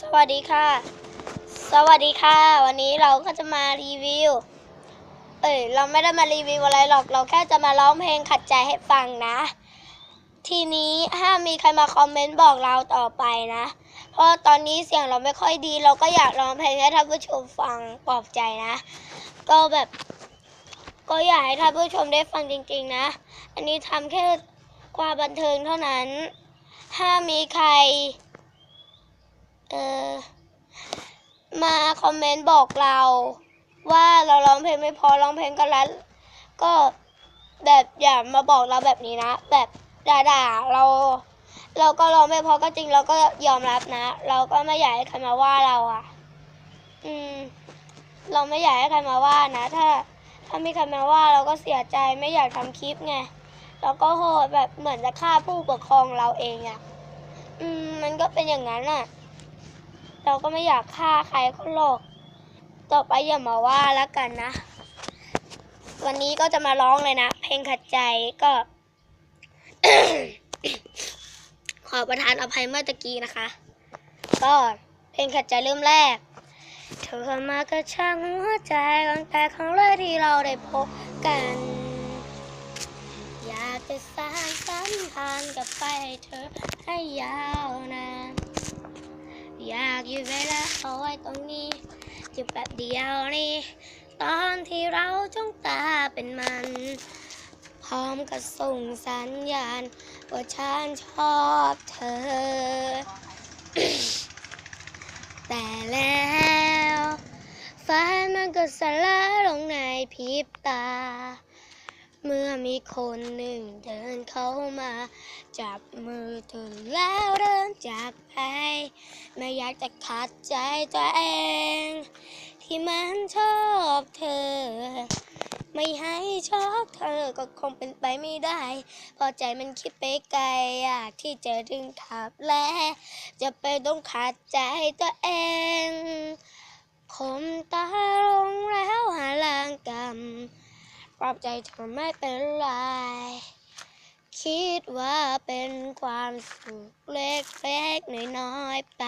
สวัสดีค่ะ สวัสดีค่ะ วันนี้เราก็จะมารีวิว เอ้ยเราไม่ได้มารีวิวอะไรหรอก เราแค่จะมาร้องเพลงขัดใจให้ฟังนะ ทีนี้ห้ามมีใครมาคอมเมนต์บอกเราต่อไปนะ เพราะตอนนี้เสียงเราไม่ค่อยดี เราก็อยากร้องเพลงให้ท่านผู้ชมฟังปลอบใจนะ ก็แบบ ก็อยากให้ท่านผู้ชมได้ฟังจริง ๆ นะ อันนี้ทำแค่ความบันเทิงเท่านั้น ห้ามมีใคร ออ มาคอมเมนต์บอกเรา ว่าเราร้องเพลงไม่พอร้องเพลงก็รัดก็แบบอย่ามาบอกเราแบบนี้นะ แบบด่าๆเรา เราก็ร้องไม่พอก็จริงเราก็ยอมรับนะ เราก็ไม่อยากให้ใครมาว่าเราอะ อืม เราไม่อยากให้ใครมาว่านะ ถ้าถ้ามีใครมาว่าเราก็เสียใจไม่อยากทำคลิปไงเราก็โหดแบบเหมือนจะฆ่าผู้ปกครองเราเองอะ อืม มันก็เป็นอย่างนั้นอะ เราก็ไม่อยากฆ่าใครก็หรอก ต่อไปอย่ามาว่าแล้วกันนะ วันนี้ก็จะมาร้องเลยนะ เพลงขัดใจก็ ขอประทานอภัยเมื่อตะกี้นะคะ ก็เพลงขัดใจเริ่มแรก เธอเข้ามากระช่างหัวใจตั้งแต่ครั้งแรกที่เราได้พบกัน อยากจะสร้างสัมพันธ์กับไปให้เธอให้ยาวนาน อยากอยู่เวลาเอาไว้ตรงนี้อยู่แบบเดียวนี่ตอนที่เราจ้องตาเป็นมัน พร้อมกับส่งสัญญาณ ว่าฉันชอบเธอ แต่แล้วฟ้ามันก็สลายลงในพริบตา เมื่อมีคนหนึ่งเดินเข้ามา จับมือเธอแล้วเดินจากไปไม่อยากจะขัดใจตัวเอง ที่มันชอบเธอ ไม่ให้ชอบเธอก็คงเป็นไปไม่ได้ พอใจมันคิดไปไกลอยากที่จะดึงทับและจะไปต้องขัดใจตัวเองคมตาลงแล้วหาลางกำ ปลอบใจเธอไม่เป็นไร คิดว่าเป็นความสุขเล็กๆน้อยๆไป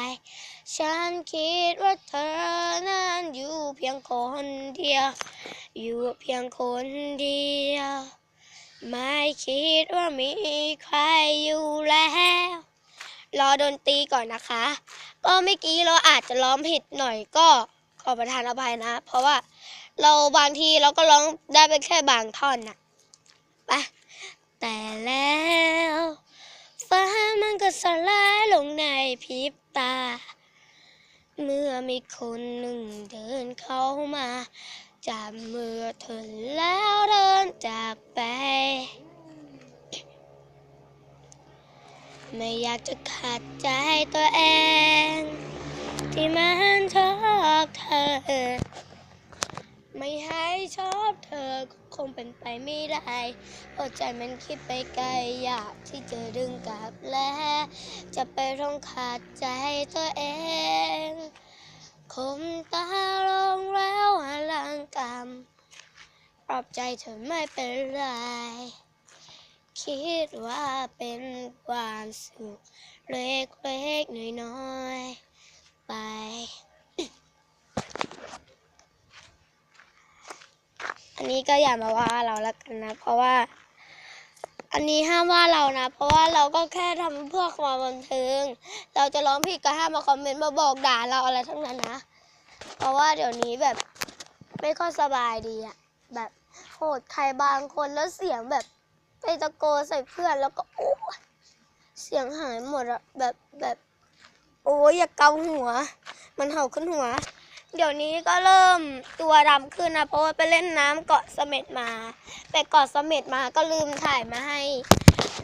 ฉันคิดว่าเธอนั้นอยู่เพียงคนเดียว อยู่เพียงคนเดียว ไม่คิดว่ามีใครอยู่แล้วรอดนตรีก่อนนะคะ ก็เมื่อกี้เราอาจจะร้องผิดหน่อยก็ขอประทานอภัยนะ เพราะว่า เราบางทีเราก็ร้องได้เป็นแค่บางท่อนน่ะไปแต่แล้วฟ้ามันก็สลายลงในพริบตา เมื่อมีคนหนึ่งเดินเข้ามาจับมือเธอแล้วเดินจากไป ไม่อยากจะขัดใจตัวเอง ที่มันชอบเธอ ไม่ให้ชอบเธอก็คงเป็นไปไม่ได้เพราะใจมันคิดไปไกลอยากที่จะดึงกลับและจะไปร้องขาดใจตัวเองคมตาลงแล้วหาลังกำปลอบใจเธอไม่เป็นไร คิดว่าเป็นความสุขเล็กๆน้อยๆไป อันนี้ก็อย่ามาว่าเราแล้วกันนะ เพราะว่า อันนี้ห้ามว่าเรานะ เพราะว่าเราก็แค่ทำเพื่อความบันเทิง เราจะร้องผิดก็ห้ามมาคอมเมนต์มาบอกด่าเราอะไรทั้งนั้นนะ เพราะว่าเดี๋ยวนี้แบบไม่ค่อยสบายดีอะแบบโหดใครบางคนแล้วเสียงแบบไปตะโกนใส่เพื่อนแล้วก็โอ้เสียงหายหมดอะแบบแบบ โอ้ยอย่าเกาหัว มันเห่าขึ้นหัว เดี๋ยวนี้ก็เริ่มตัวดำขึ้นนะเพราะว่าไปเล่นน้ำเกาะเสม็ดมา ไปเกาะเสม็ดมาก็ลืมถ่ายมาให้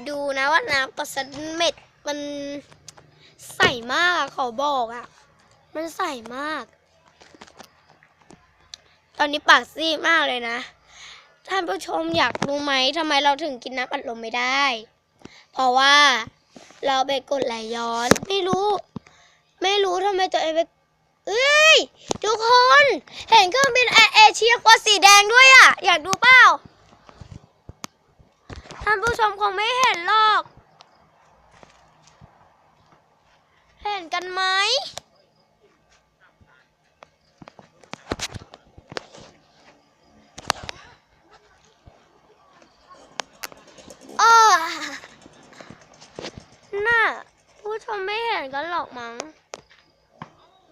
ดูนะว่าน้ำเกาะเสม็ดมันใสมากเขาบอกอะ มันใสมาก ตอนนี้ปากซีดมากเลยนะ ท่านผู้ชมอยากรู้ไหมทำไมเราถึงกินน้ำอัดลมไม่ได้ เพราะว่าเราไปกดไหลย้อน ไม่รู้ ไม่รู้ทำไมตัวเองไป เอ้ย ทุกคน เห็นเครื่องบินแอร์เอเชียกว่าสีแดงด้วยอะ อยากดูเปล่า ท่านผู้ชมคงไม่เห็นหรอก เห็นกันไหม น่ะ ผู้ชมไม่เห็นกันหรอกมั้ง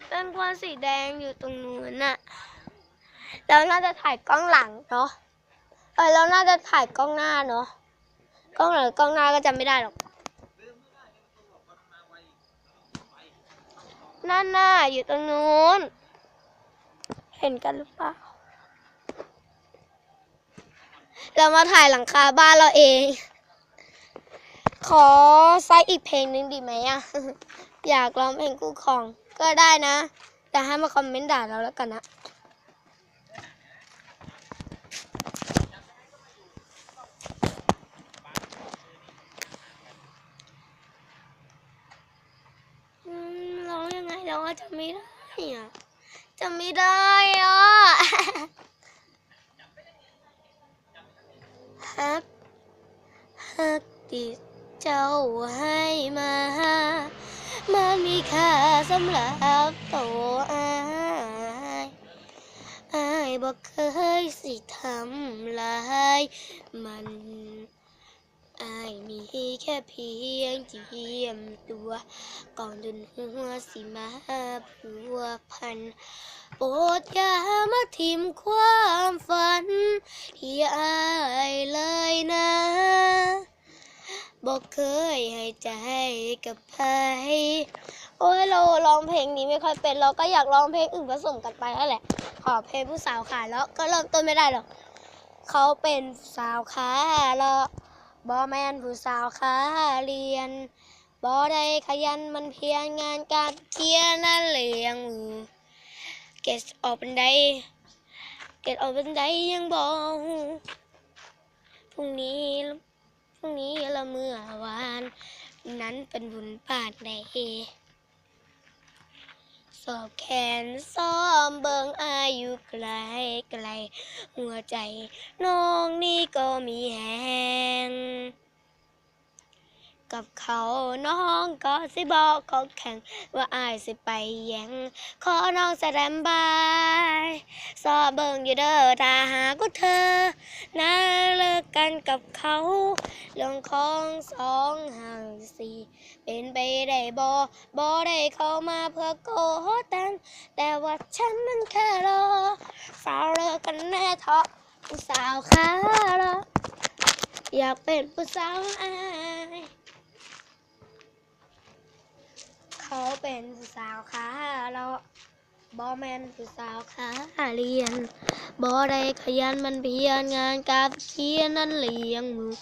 เป็นค วนสีแดงอยู่ตรงนู้นน่ะเราน่าจะถ่ายกล้องหลังเนาะเออเราน่าจะถ่ายกล้องหน้าเนาะกล้องหลังกล้องหน้าก็จำไม่ได้หรอกนั่นน่ะอยู่ตรงนู้น เห็นกันหรือเปล่าเรามาถ่ายหลังคาบ้านเราเอง ขอไซส์อีกเพลงหนึ่งดีไหมอะอยากร้องเพลงคู่ครองก็ได้นะ แต่ให้มาคอมเมนต์ด่าเราแล้วกันนะร้องยังไงเราก็จำไม่ได้อะจำไม่ได้อะฮักฮักที่เจ้าให้มา มันมีค่าสำหรับตัวอายอายบอกเคยสิทำลายมันอายมีแค่เพียงเทียมตัว ก่อนจนหัวสิมาผัวพัน โปรดอย่ามาทิมความฝัน ที่อายเลยนะ บอกเคยให้ใจกับใครโอ้ยเราร้องเพลงนี้ไม่ค่อยเป็นเราก็อยากร้องเพลงอื่นผสมกันไปนั่นแหละ ขอเพลงผู้สาวขาแล้วก็เริ่มต้นไม่ได้หรอกเขาเป็นสาวขาแล้วบอแมนผู้สาวขาเรียนบอได้ขยันมันเพียรงานการเขียนนั่นเลียงมือเกตออกเป็นไดเกตออกเป็นไดยังบอกพรุ่งนี้ พรุ่งนี้ละเมื่อวาน นั้นเป็นบุญปาดในสอบแขนซ้อมเบิงอายุไกลไกล หัวใจน้องนี่ก็มีแหง กับเขาน้องก็สิบอกขอแข่งว่าอายสิไปแย่งขอน้องแสดงบายสอบเบิ่งอยู่เด้อถ้าหากว่าเธอน่าเลิกกันกับเขาเรื่องของสองห่างสี่เป็นไปได้บ่บ่ได้เข้ามาเพื่อโกหกัน แต่ว่าฉันนั้นแค่รอสาวเลิกกันแน่เถอะผู้สาวขาลออยากเป็นผู้สาวอา เขาเป็นสาวขาเลาบอแมนผู้สาวขาเรียนบอได้ขยันมันเพียรงานกับเขียนนั่นเลี้ยงมือ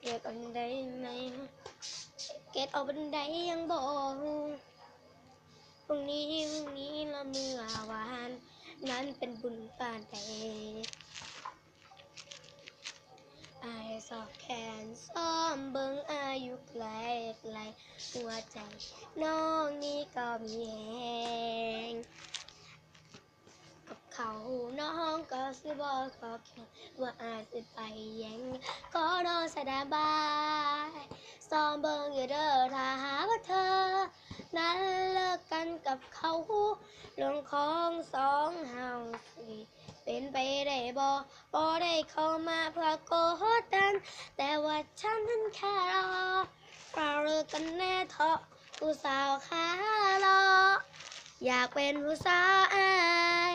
เก็บอันใดไหนเก็บเอาบันไดยังบอกพรุ่งนี้พรุ่งนี้ละเมื่อวาน นั้นเป็นบุญปานใด หัวใจ น้องนี่ก็มีแหงกับเขาน้องก็สิบอกขอแค่ว่าอาจสิไปแย่งขอน้องแสดงบายซ้อมเบิงอยู่เด้อถ้าหาว่าเธอ นั้นเลิกกันกับเขาเรื่องของสองเฮาสิเป็นไปได้บ่บ่ได้เข้ามาเพื่อโกหกกัน แต่ว่าฉันนั้นแค่รอ เราเลิกกันแน่เถอะผู้สาวขาลออยากเป็นผู้สาวอาย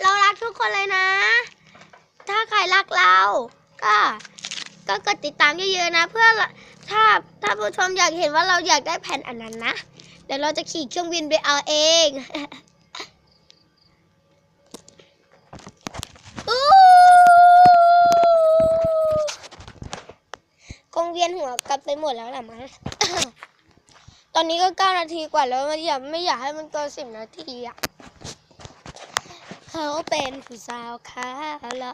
เรารักทุกคนเลยนะ ถ้าใครรักเรา ก็ ก็กดติดตามเยอะๆนะ เพื่อถ้าถ้าผู้ชมอยากเห็นว่าเราอยากได้แผ่นอันนั้นนะ เดี๋ยวเราจะขี่เครื่องบินไปเอาเอง อู้คงเวี ยนหัวกลับไปหมดแล้วแหละมั้ง ตอนนี้ก็เก้านาทีกว่าแล้วไม่อยากไม่อยากให้มันเกินสิบนาทีอะเขาเป็นผู้สาวขาละ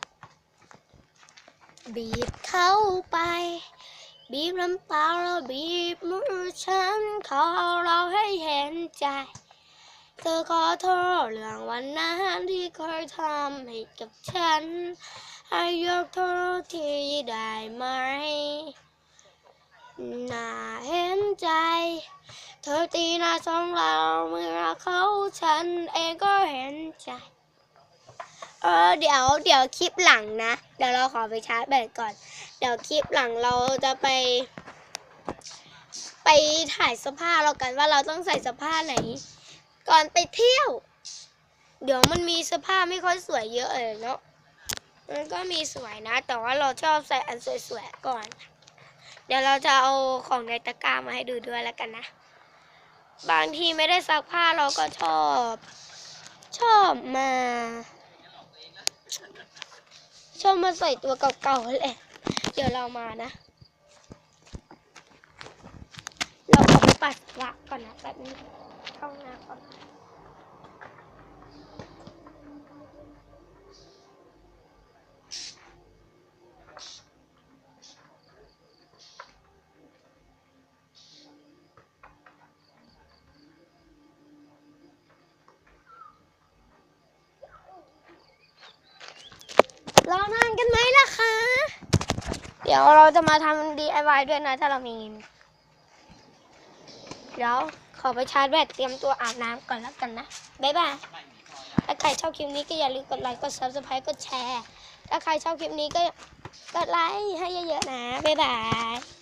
บีบเข้าไป บีบน้ำตาเราบีบมือฉันขอเราให้เห็นใจ เธอขอโทษเรื่องวันนั้นที่เคยทำให้กับฉันให้ยกโทษทีได้ไหม น่าเห็นใจ เธอตีหน้าสองเราเมื่อเขาฉันเองก็เห็นใจ เออเดี๋ยวเดี๋ยวคลิปหลังนะ เดี๋ยวเราขอไปชาร์จแบตก่อน เดี๋ยวคลิปหลังเราจะไป ไปถ่ายเสื้อผ้าเรากันว่าเราต้องใส่เสื้อผ้าไหน ก่อนไปเที่ยว เดี๋ยวมันมีเสื้อผ้าไม่ค่อยสวยเยอะเลยเนาะมันก็มีสวยนะ แต่ว่าเราชอบใส่อันสวยๆก่อน เดี๋ยวเราจะเอาของในตะกร้ามาให้ดูด้วยแล้วกันนะ บางทีไม่ได้ซักผ้าเราก็ชอบ ชอบมา ชอบมาใส่ตัวเก่าๆแหละเดี๋ยวเรามานะ เราขอปปัสสาวะก่อนนะแบบนี้เข้าห้องน้ำก่อน รอนานกันไหมล่ะคะ เดี๋ยวเราจะมาทำ DIY ด้วยนะถ้าเรามีเงินเดี๋ยวขอไปชาร์จแบตเตรียมตัวอาบน้ำก่อนแล้วกันนะ บ๊ายบาย ถ้าใครชอบคลิปนี้ก็อย่าลืมกดไลค์ กด subscribe กดแชร์ ถ้าใครชอบคลิปนี้ก็กดไลค์ให้เยอะๆนะ บ๊ายบาย